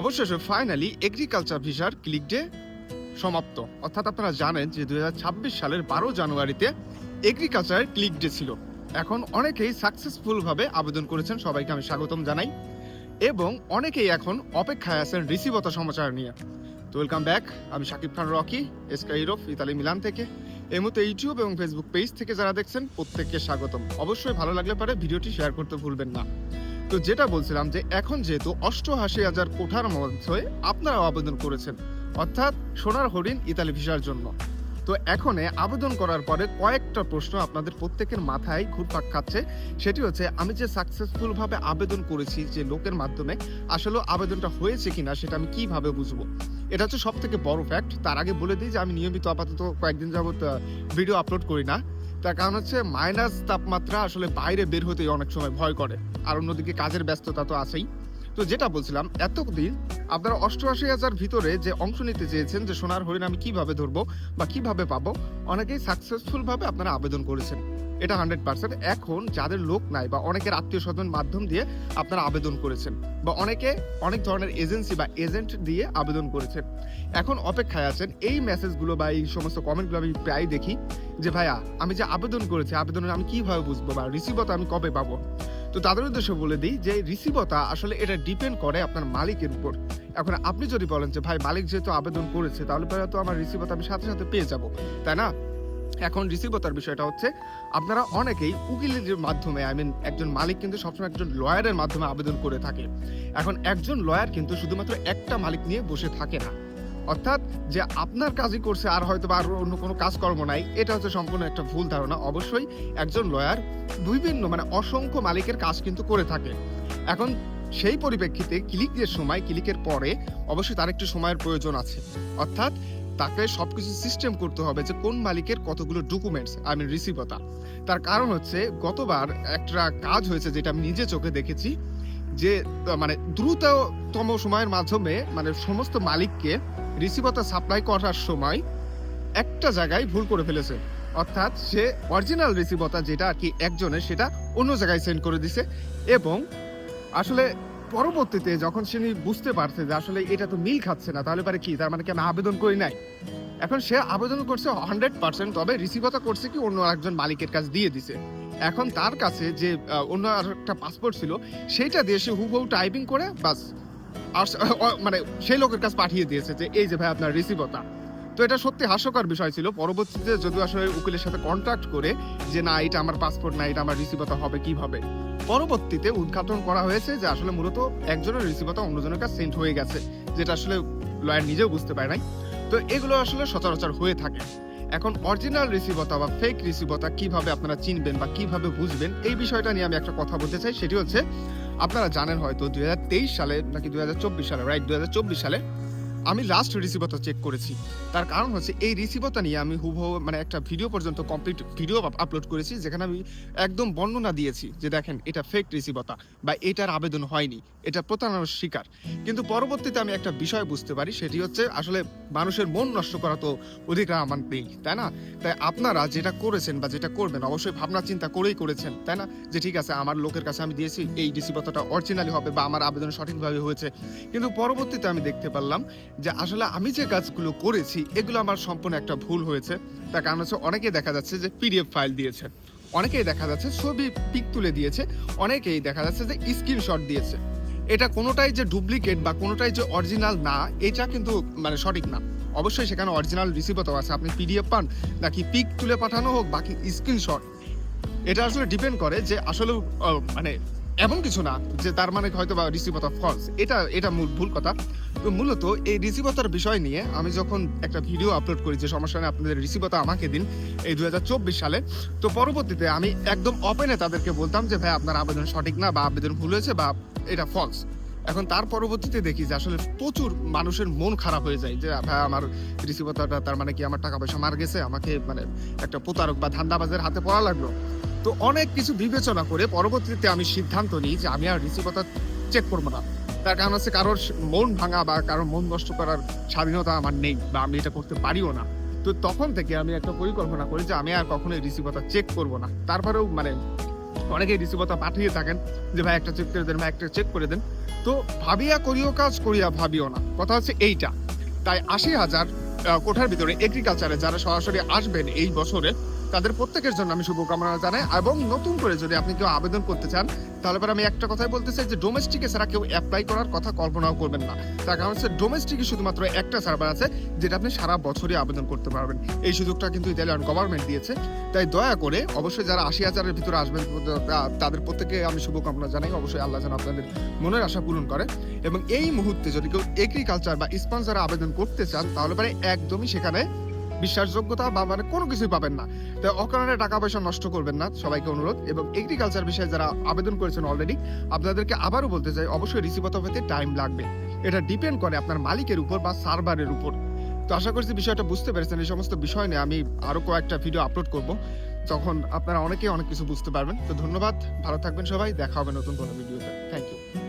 অবশেষে finally agriculture ভিসার click day সমাপ্ত। অর্থাৎ আপনারা জানেন যে দু হাজার ছাব্বিশ সালের বারো জানুয়ারিতে এগ্রিকালচারের ক্লিক ডে ছিল। এখন অনেকেই সাকসেসফুল ভাবে আবেদন করেছেন, সবাইকে আমি স্বাগতম জানাই। এবং অনেকেই এখন অপেক্ষায় আছেন রিসিভতা সমাচার নিয়ে। তো ওয়েলকাম ব্যাক আমি শাকিব খান রকি এসকা ইউরোপ ইতালি মিলান থেকে। এই মুহূর্তে ইউটিউব এবং ফেসবুক পেজ থেকে যারা দেখছেন, প্রত্যেককে স্বাগতম। অবশ্যই ভালো লাগলে পারে ভিডিওটি শেয়ার করতে ভুলবেন না। তো যেটা বলছিলাম যে এখন যেহেতু অষ্টআশি হাজার কোঠার মধ্যে আপনারা আবেদন করেছেন, অর্থাৎ সোনার হরিণ ইতালি ভিসার জন্য। তো এখন আবেদন করার পরে কয়েকটা প্রশ্ন আপনাদের প্রত্যেকের মাথায় ঘুরপাক খাচ্ছে। সেটি হচ্ছে, আমি যে সাকসেসফুল ভাবে আবেদন করেছি যে লোকের মাধ্যমে, আসলে আবেদনটা হয়েছে কিনা সেটা আমি কীভাবে বুঝব? এটা হচ্ছে সব থেকে বড় ফ্যাক্ট তার আগে বলে দিই যে আমি নিয়মিত আপাতত কয়েকদিন যাবত ভিডিও আপলোড করি না। তার কারণ হচ্ছে মাইনাস তাপমাত্রা আসলে বাইরে বের হতেই অনেক সময় ভয় করে। আর অন্যদিকে কাজের ব্যস্ততা তো আছেই। তো যেটা বলছিলাম, এতদিন আপনারা অষ্টআশি হাজার ভিতরে যে অংশ নিতে চেয়েছেন যে সোনার হরিণ আমি কীভাবে ধরবো বা কীভাবে পাবো, অনেকেই সাকসেসফুল ভাবে আপনারা আবেদন করেছেন। এটা হান্ড্রেড পার্সেন্ট এখন যাদের লোক নাই বা অনেকের আত্মীয় স্বজন মাধ্যম দিয়ে আপনারা আবেদন করেছেন বা অনেকে অনেক ধরনের এজেন্সি বা এজেন্ট দিয়ে আবেদন করেছেন। এখন অপেক্ষায় আছেন এই মেসেজগুলো বা এই সমস্ত কমেন্টগুলো আমি প্রায় দেখি যে, ভাইয়া, আমি যে আবেদন করেছি, আবেদনের আমি কীভাবে বুঝব বা রিসিভতা আমি কবে পাবো? তো তাদের উদ্দেশ্যে বলে দিই যে রিসিভতা আসলে এটা ডিপেন্ড করে আপনার মালিকের উপর। এখন আপনি যদি বলেন যে, ভাই, মালিক যেহেতু আবেদন করেছে, তাহলে তো আমার রিসিভতা আমি সাথে সাথে পেয়ে যাব। তাই না? এখন রিসিভতার বিষয়টা হচ্ছে, আপনারা অনেকেই উকিলের মাধ্যমে আই মিন একজন মালিক কিন্তু সবসময় একজন লয়ারের মাধ্যমে আবেদন করে থাকে। এখন একজন লয়ার কিন্তু শুধুমাত্র একটা মালিক নিয়ে বসে থাকে না। অর্থাৎ যে আপনার কাজই করছে আর হয়তো বা আর অন্য কোনো কাজকর্ম নাই, এটা হচ্ছে সম্পূর্ণ একটা ভুল ধারণা। অবশ্যই একজন লয়ার বিভিন্ন মানে অসংখ্য মালিকের কাজ কিন্তু করে থাকে। এখন সেই পরিপ্রেক্ষিতে ক্লিকের সময়, ক্লিকের পরে অবশ্যই তার একটু সময়ের প্রয়োজন আছে। অর্থাৎ তাকে সবকিছু সিস্টেম করতে হবে যে কোন মালিকের কতগুলো ডকুমেন্টস আই মিন রিসিভতা তার কারণ হচ্ছে গতবার একটা কাজ হয়েছে যেটা আমি নিজে চোখে দেখেছি, যে মানে দ্রুততম সময়ের মাধ্যমে মানে সমস্ত মালিককে রিসিভতা সাপ্লাই করার সময় একটা জায়গায় ভুল করে ফেলেছে। অর্থাৎ সে অরিজিনাল রিসিভতা যেটা আর কি একজনের, সেটা অন্য জায়গায় সেন্ড করে দিছে এবং আসলে পরবর্তীতে যখন সে বুঝতে পারছে যে আসলে এটা তো মিল খাচ্ছে না, তাহলে পারে কি? তার মানে কি আমি আবেদন করি নাই? এখন সে আবেদন করছে হান্ড্রেড পার্সেন্ট তবে রিসিভতা করছে কি অন্য একজন মালিকের কাছে দিয়ে দিছে। এখন তার কাছে যে অন্য আর একটা পাসপোর্ট ছিল সেইটা দিয়ে সে হুবহু টাইপিং করে, বাস মানে সেই লোকের কাছে পাঠিয়ে দিয়েছে যে, এই যে ভাই, আপনার রিসিভতা তো। এটা সত্যি হাস্যকর বিষয় ছিল। পরবর্তীতে যদিও আসলে উকিলের সাথে কন্ট্যাক্ট করে যে, না, এটা আমার পাসপোর্ট না, এটা আমার রিসিভতা হবে কীভাবে? পরবর্তীতে উদ্ঘাটন করা হয়েছে যে, আসলে মূলত একজনের রিসিভতা অন্যজনের কাছে সেন্ড হয়ে গেছে। যেটা আসলে লয়ার নিজেও বুঝতে পারে নাই। তো এগুলো আসলে সচরাচর হয়ে থাকে। এখন অরিজিনাল রিসিভতা বা ফেক রিসিভতা কীভাবে আপনারা চিনবেন বা কীভাবে বুঝবেন, এই বিষয়টা নিয়ে আমি একটা কথা বলতে চাই। সেটি হচ্ছে, আপনারা জানেন হয়তো দুই হাজার তেইশ সালে নাকি দুই হাজার চব্বিশ সালে রাইট দুই হাজার চব্বিশ সালে আমি লাস্ট রিসিভতা চেক করেছি। তার কারণ হচ্ছে এই রিসিভতা নিয়ে আমি হুবহু মানে একটা ভিডিও পর্যন্ত কমপ্লিট ভিডিও আপলোড করেছি, যেখানে আমি একদম বর্ণনা দিয়েছি যে দেখেন, এটা ফেক রিসিভতা বা এটার আবেদন হয়নি, এটা প্রতারণার শিকার। কিন্তু পরবর্তীতে আমি একটা বিষয় বুঝতে পারি, সেটি হচ্ছে আসলে মানুষের মন নষ্ট করা তো অধিকার আমার নেই, তাই না? তাই আপনারা যেটা করেছেন বা যেটা করবেন, অবশ্যই ভাবনা চিন্তা করেই করেছেন, তাই না? যে ঠিক আছে, আমার লোকের কাছে আমি দিয়েছি, এই রিসিভতাটা অরিজিনালি হবে বা আমার আবেদন সঠিকভাবে হয়েছে। কিন্তু পরবর্তীতে আমি দেখতে পারলাম যে আসলে আমি যে কাজগুলো করেছি, এগুলো আমার সম্পূর্ণ একটা ভুল হয়েছে। তার কারণ হচ্ছে অনেকেই দেখা যাচ্ছে যে পিডিএফ ফাইল দিয়েছে। অনেকেই দেখা যাচ্ছে ছবি পিক তুলে দিয়েছে। অনেকেই দেখা যাচ্ছে যে স্ক্রিনশট দিয়েছে। এটা কোনোটাই যে ডুপ্লিকেট বা কোনোটাই যে অরিজিনাল না, এটা কিন্তু মানে সঠিক না। অবশ্যই সেখানে অরিজিনাল রিসিভও আছে। আপনি পিডিএফ পান, নাকি পিক তুলে পাঠানো হোক, বাকি স্ক্রিনশট এটা আসলে ডিপেন্ড করে যে আসলে মানে এমন কিছু না যে তার মানে হয়তো বা রিসিভতা ফলস এটা এটা মূল, ভুল কথা। তো মূলত এই রিসিভতার বিষয় নিয়ে আমি যখন একটা ভিডিও আপলোড করি যে সমস্যা নেই, আপনাদের রিসিভতা আমাকে দিন এই দু হাজার চব্বিশ সালে, তো পরবর্তীতে আমি একদম ওপেনে তাদেরকে বলতাম যে, ভাই, আপনার আবেদন সঠিক না বা আবেদন ভুল হয়েছে বা এটা ফলস এখন তার পরবর্তীতে দেখি যে আসলে প্রচুর মানুষের মন খারাপ হয়ে যায় যে, ভাই, আমার রিসিভতাটা তার মানে কি আমার টাকা পয়সা মার গেছে? আমাকে মানে একটা প্রতারক বা ধান্দাবাজের হাতে পড়া লাগল? তো অনেক কিছু বিবেচনা করে পরবর্তীতে আমি সিদ্ধান্ত নিই যে আমি আর রিসিভতা চেক করব না। তার কারণ হচ্ছে কারোর মন ভাঙা বা কারোর মন নষ্ট করার স্বাধীনতা আমার নেই বা আমি এটা করতে পারিও না। তো তখন থেকে আমি একটা পরিকল্পনা করি যে আমি আর কখনোই রিসিভতা চেক করব না। তারপরেও মানে অনেকেই রিসিভতা পাঠিয়ে থাকেন যে, ভাই, একটা চেক করে দেন, ভাই, একটা চেক করে দেন। তো ভাবিয়া করিও কাজ, করিয়া ভাবিও না। কথা হচ্ছে এইটা। তাই আশি হাজার কোঠার ভিতরে এগ্রিকালচারে যারা সরাসরি আসবেন এই বছরে তাদের প্রত্যেকের জন্য আমি শুভকামনা জানাই। এবং নতুন করে যদি আপনি কেউ আবেদন করতে চান, তাহলে পরে আমি একটা কথাই বলতে চাই যে ডোমেস্টিকে ছাড়া কেউ অ্যাপ্লাই করার কথা কল্পনাও করবেন না। তার কারণ হচ্ছে ডোমেস্টিকে শুধুমাত্র একটা সার্ভার আছে, যেটা আপনি সারা বছরই আবেদন করতে পারবেন। এই সুযোগটা কিন্তু ইতালিয়ান গভর্নমেন্ট দিয়েছে। তাই দয়া করে অবশ্যই যারা আশি হাজারের ভিতরে আসবেন, তাদের প্রত্যেকে আমি শুভকামনা জানাই। অবশ্যই আল্লাহ যেন আপনাদের মনের আশা পূরণ করে। এবং এই মুহূর্তে যদি কেউ এগ্রিকালচার বা স্পন্সর আবেদন করতে চান, তাহলে পরে একদমই সেখানে বিশ্বাসযোগ্যতা বা মানে কোনো কিছুই পাবেন না। তাই অকারণে টাকা পয়সা নষ্ট করবেন না। সবাইকে অনুরোধ এবং এগ্রিকালচার বিষয়ে যারা আবেদন করেছেন অলরেডি আপনাদেরকে আবারও বলতে চাই, অবশ্যই রিসিভত হতে টাইম লাগবে। এটা ডিপেন্ড করে আপনার মালিকের উপর বা সার্ভারের উপর। তো আশা করছি বিষয়টা বুঝতে পেরেছেন। এই সমস্ত বিষয় নিয়ে আমি আরও কয়েকটা ভিডিও আপলোড করব। তখন আপনারা অনেকেই অনেক কিছু বুঝতে পারবেন। তো ধন্যবাদ। ভালো থাকবেন সবাই। দেখা হবে নতুন কোনো ভিডিওতে থ্যাংক ইউ